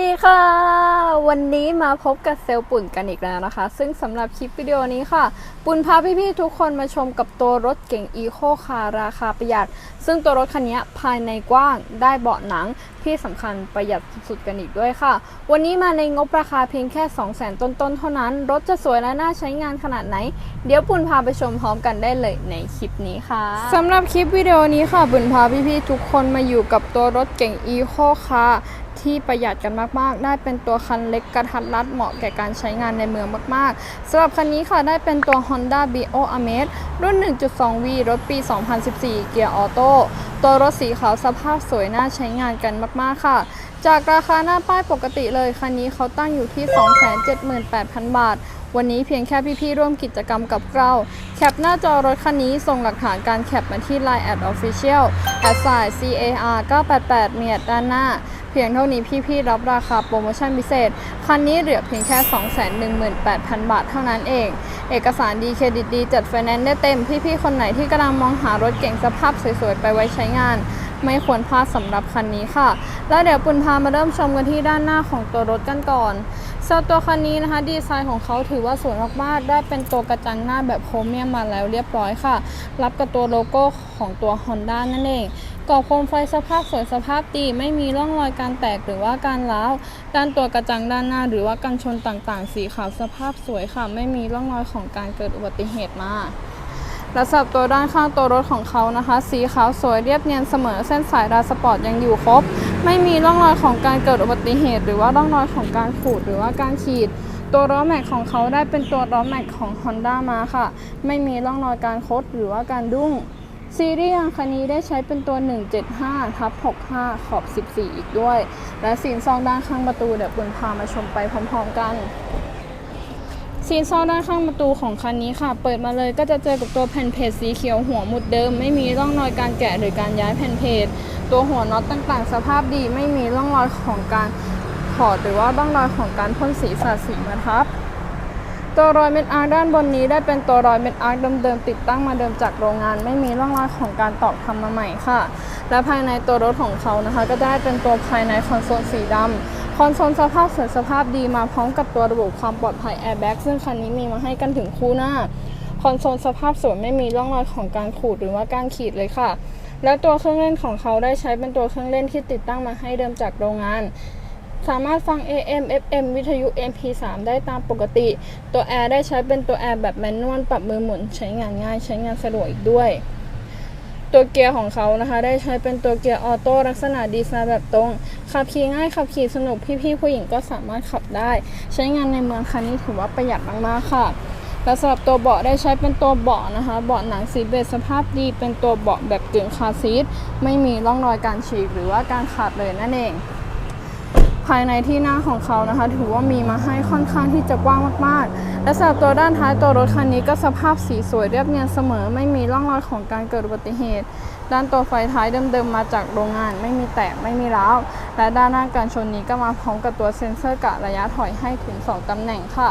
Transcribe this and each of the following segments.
ดีค่ะ วันนี้มาพบกับเซลล์ปุ่นกันอีกแล้วนะคะ ซึ่งสำหรับคลิปวิดีโอนี้ค่ะ ปุ่นพาพี่ๆทุกคนมาชมกับตัวรถเก่งอีโคคาราคาประหยัด ซึ่งตัวรถคันนี้ภายในกว้างได้เบาะหนังที่สำคัญประหยัดสุดๆกันอีกด้วยค่ะ วันนี้มาในงบราคาเพียงแค่ 2 0 0 0 0 0 ต้นๆ เท่านั้น รถจะสวยและน่าใช้งานขนาดไหน เดี๋ยวปุ่นพาไปชมพร้อมกันได้เลยในคลิปนี้ค่ะสำหรับคลิปวิดีโอนี้ค่ะปุ่นพาพี่ๆทุกคนมาอยู่กับตัวรถเก่งอีโคคา ที่ประหยัดกันมากๆ ได้เป็นตัวคันเล็กกระทัดรัดเหมาะแก่การใช้งานในเมืองมากๆสำหรับคันนี้ค่ะได้เป็นตัว Honda Bio Amaze รุ่น 1.2V รถปี 2014 เกียร์ออโต้ตัวรถสีขาวสภาพสวยน่าใช้งานกันมากๆค่ะ จากราคาหน้าป้ายปกติเลย คันนี้เขาตั้งอยู่ที่ 278,000 บาท วันนี้เพียงแค่พี่ๆร่วมกิจกรรมกับเรา แคปหน้าจอรถคันนี้ส่งหลักฐานการแคปมาที่ Line at Official แอดสาย CAR 988เมียดด้านหน้า เพียงเท่านี้พี่ๆรับราคาโปรโมชั่นพิเศษ คันนี้เหลือเพียงแค่ 218,000 บาทเท่านั้นเอง เอกสารดีเครดิตดีจัดไฟแนนซ์ได้เต็ม พี่ๆคนไหนที่กำลังมองหารถเก่งสภาพสวยๆ ไปไว้ใช้งาน ไม่ควรพลาดสำหรับคันนี้ค่ะ แล้วเดี๋ยวปุณพามาเริ่มชมกันที่ด้านหน้าของตัวรถกันก่อน สำหรับตัวคันนี้นะคะ ดีไซน์ของเขาถือว่าสวยมากๆ ได้เป็นตัวกระจังหน้าแบบโครเมียมมาแล้วเรียบร้อยค่ะ รับกับตัวโลโก้ของตัว Honda นั่นเองกรอบโคมไฟสภาพสวยสภาพดีไม่มีร่องรอยการแตกหรือว่าการร้าวด้านตัวกระจังด้านหน้า หรือว่ากันชนต่างๆ สีขาวสภาพสวยค่ะ ไม่มีร่องรอยของการเกิดอุบัติเหตุมาและสำหรับตัวด้านข้างตัวรถของเขานะคะ สีขาวสวยเรียบเนียนเสมอเส้นสายดาสปอร์ตยังอยู่ครบ ไม่มีร่องรอยของการเกิดอุบัติเหตุ หรือว่าร่องรอยของการขูดหรือว่าการขีด ตัวล้อแม็กของเขาได้เป็นตัวล้อแม็กของ Honda มาค่ะ ไม่มีร่องรอยการคดหรือว่าการดุ้งซีรีส์ยางคันนี้ได้ใช้เป็นตัว 175ทับ65 ขอบ 14 อีกด้วย และสีนซองด้านข้างประตูเดี๋ยวปุณพามาชมไปพร้อมๆกัน ซีนซองด้านข้างประตูของคันนี้ค่ะ เปิดมาเลยก็จะเจอกับตัวแผ่นเพจสีเขียวหัวหมุดเดิม ไม่มีร่องรอยการแกะหรือการย้ายแผ่นเพจตัวหัวน็อตต่างๆ สภาพดีไม่มีร่องรอยของการถอดหรือว่าร่องรอยของการพ่นสีสาดสีมาทับตัวรอยเม็ดอาร์ด้านบนนี้ได้เป็นตัวรอยเม็ดอาร์เดิมๆติดตั้งมาเดิมจากโรงงาน ไม่มีร่องรอยของการตอกทำมาใหม่ค่ะ และภายในตัวรถของเขานะคะ ก็ได้เป็นตัวภายในคอนโซลสีดำ อนโซลสภาพสวยสภาพดีมาพร้อมกับตัวระบบความปลอดภัยแอร์แบ็กซึ่งคันนี้มีมาให้กันถึงคู่หน้า คอนโซลสภาพสวยไม่มีร่องรอยของการขูดหรือว่าการขีดเลยค่ะ และตัวเครื่องเล่นของเขาได้ใช้เป็นตัวเครื่องเล่นที่ติดตั้งมาให้เดิมจากโรงงานสามารถฟัง AM FM วิทยุ MP3 ได้ตามปกติ ตัวแอร์ได้ใช้เป็นตัวแอร์แบบแมนนวลปรับมือหมุนใช้งานง่ายใช้งานสะดวกอีกด้วย ตัวเกียร์ของเขานะคะ ได้ใช้เป็นตัวเกียร์ออโต้ลักษณะดีไซน์แบบตรง ขับขี่ง่ายขับขี่สนุกพี่ๆผู้หญิงก็สามารถขับได้ ใช้งานในเมืองคันนี้ถือว่าประหยัดมากๆค่ะและสำหรับตัวเบาะได้ใช้เป็นตัวเบาะนะคะ เบาะหนังสีเบจสภาพดี เป็นตัวเบาะแบบกึ่งคาซีทไม่มีร่องรอยการฉีกหรือว่าการขาดเลยนั่นเอง ภายในที่หน้าของเขานะคะ ถือว่ามีมาให้ค่อนข้างที่จะกว้างมากๆ และสำหรับตัวด้านท้ายตัวรถคันนี้ก็สภาพสีสวยเรียบเนียนเสมอ ไม่มีร่องรอยของการเกิดอุบัติเหตุ ด้านตัวไฟท้ายเดิมๆมาจากโรงงาน ไม่มีแตกไม่มีร้าว และด้านหน้าการชนนี้ก็มาพร้อมกับตัวเซ็นเซอร์กะระยะถอยให้ถึง 2ตำแหน่งค่ะ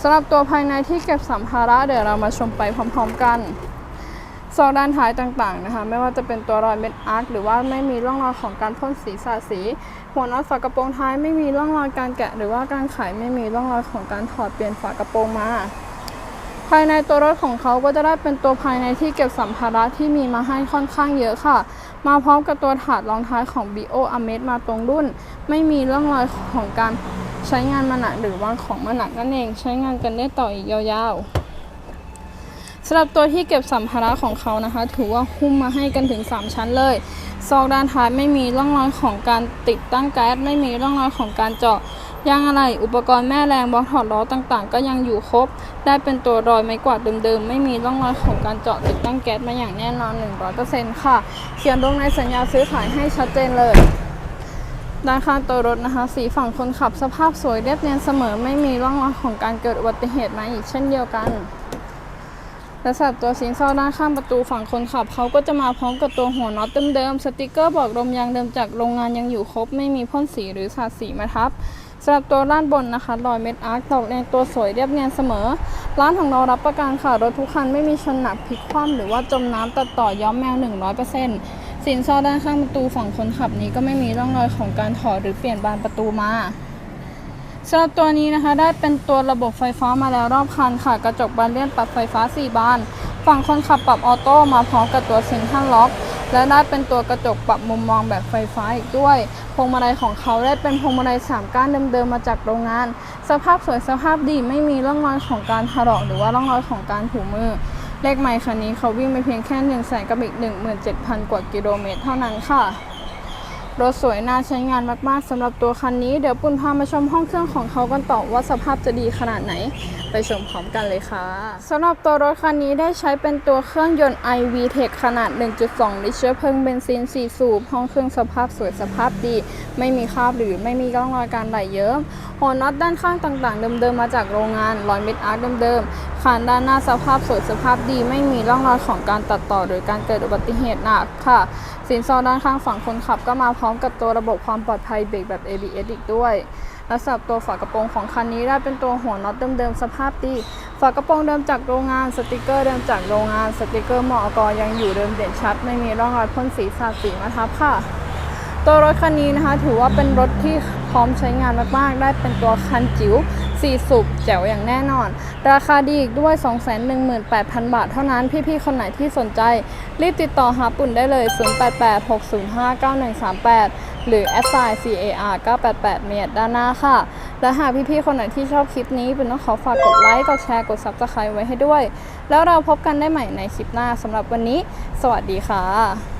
สำหรับตัวภายในที่เก็บสัมภาระเดี๋ยวเรามาชมไปพร้อม ๆ กัน ซอกด้านท้ายต่างๆนะคะ ไม่ว่าจะเป็นตัวรอยเม็ดอาร์คหรือว่าไม่มีร่องรอยของการพ่นสีสาดสี หัวน็อตฝากระโปรงท้ายไม่มีร่องรอยการแกะ หรือว่าการไขไม่มีร่องรอยของการถอดเปลี่ยนฝากระโปรงมา ภายในตัวรถของเขาก็จะได้เป็นตัวภายในที่เก็บสัมภาระที่มีมาให้ค่อนข้างเยอะค่ะ มาพร้อมกับตัวถาดรองท้ายของ B-O a m e z มาตรงรุ่น ไม่มีร่องรอยของการใช้งานมาหนักหรือว่าของมาหนักนั่นเอง ใช้งานกันได้ต่ออีกยาวๆ สำหรับตัวที่เก็บสัมภาระของเขานะคะ ถือว่าหุ้มมาให้กันถึง 3 ชั้นเลย ซอกด้านท้ายไม่มีร่องรอยของการติดตั้งแก๊สไม่มีร่องรอยของการเจาะยางอะไหล่อุปกรณ์แม่แรงบล็อกถอดล้อต่างๆ ก็ยังอยู่ครบ ได้เป็นตัวรอยไม้กวาดเดิมๆ ไม่มีร่องรอยของการเจาะติดตั้งแก๊สมาอย่างแน่นอน 100%ค่ะ เขียนลงในสัญญาซื้อขายให้ชัดเจนเลยด้านข้างตัวรถนะคะ สีฝั่งคนขับสภาพสวยเรียบเนียนเสมอ ไม่มีร่องรอยของการเกิดอุบัติเหตุมาอีกเช่นเดียวกัน และสำหรับตัวซีนซอด้านข้างประตูฝั่งคนขับเขาก็จะมาพร้อมกับตัวหัวน็อตเดิมๆสติกเกอร์บอกลมยางเดิมจากโรงงานยังอยู่ครบ ไม่มีพ่นสีหรือสาดสีมาทับสำหรับตัวด้านบนนะคะรอยเม็ดอาร์คตอกแรงตัวสวยเรียบเนียนเสมอ ร้านของเรารับประกันค่ะรถทุกคันไม่มีชนหนักพลิกคว่ำหรือว่าจมน้ำตัดต่อย้อมแมว 100%สินซอด้านข้างประตูฝั่งคนขับนี้ก็ไม่มีร่องรอยของการถอดหรือเปลี่ยนบานประตูมา สำหรับตัวนี้นะคะได้เป็นตัวระบบไฟฟ้ามาแล้วรอบคันค่ะ กระจกบานเลื่อนปรับไฟฟ้า 4 บาน ฝั่งคนขับปรับออโต้มาพร้อมกับตัวเซ็นทรัลล็อกและได้เป็นตัวกระจกปรับมุมมองแบบไฟฟ้าอีกด้วย พวงมาลัยของเขาได้เป็นพวงมาลัย3ก้านเดิมๆมาจากโรงงาน สภาพสวยสภาพดีไม่มีร่องรอยของการถลอกหรือว่าร่องรอยของการถูมือ เลขไมค์คันนี้เขาวิ่งไปเพียงแค่1นึ่งแสนกับอีก17,000 กว่ากิโลเมตรเท่านั้นค่ะ รถสวยน่าใช้งานมากๆสำหรับตัวคันนี้ เดี๋ยวปุณพามาชมห้องเครื่องของเขากันต่อว่าสภาพจะดีขนาดไหน ไปชมพร้อมกันเลยค่ะสำหรับตัวรถคันนี้ได้ใช้เป็นตัวเครื่องยนต์ iVTEC ขนาด 1.2 ลิตรเชื้อเพลิงเบนซิน 4 สูบ ห้องเครื่องสภาพสวยสภาพดี ไม่มีคราบหรือไม่มีร่องรอยการไหลเยิ้มหัวน็อตด้านข้างต่างๆ เดิมๆ มาจากโรงงานรอยเม็ดอาร์คเดิมๆคานด้านหน้าสภาพสวยสภาพดี ไม่มีร่องรอยของการตัดต่อหรือการเกิดอุบัติเหตุหนักค่ะ สินซอด้านข้างฝั่งคนขับก็มาพร้อมกับตัวระบบความปลอดภัยเบรกแบบ ABS อีกด้วย และสำหรับตัวฝากระโปรงของคันนี้ได้เป็นตัวหัวน็อตเดิมๆสภาพดีฝากระโปรงเดิมจากโรงงานสติกเกอร์เดิมจากโรงงานสติกเกอร์มอกยังอยู่เดิมเด่นชัด ไม่มีร่องรอยพ่นสีสาดสีมาทับค่ะ ตัวรถคันนี้นะคะ ถือว่าเป็นรถที่พร้อมใช้งานมากๆ ได้เป็นตัวคันจิ๋ว4สูบแจ๋วอย่างแน่นอน ราคาดีอีกด้วย 218,000 บาทเท่านั้น พี่ๆ คนไหนที่สนใจ รีบติดต่อหาปุ่นได้เลย 0886059138 หรือ s i car 988เมียดด้านหน้าค่ะ และหากพี่ๆคนไหนที่ชอบคลิปนี้เป็นต้องขอฝากกดไลค์กดแชร์กด Subscribe ไว้ให้ด้วย แล้วเราพบกันได้ใหม่ในคลิปหน้าสำหรับวันนี้ สวัสดีค่ะ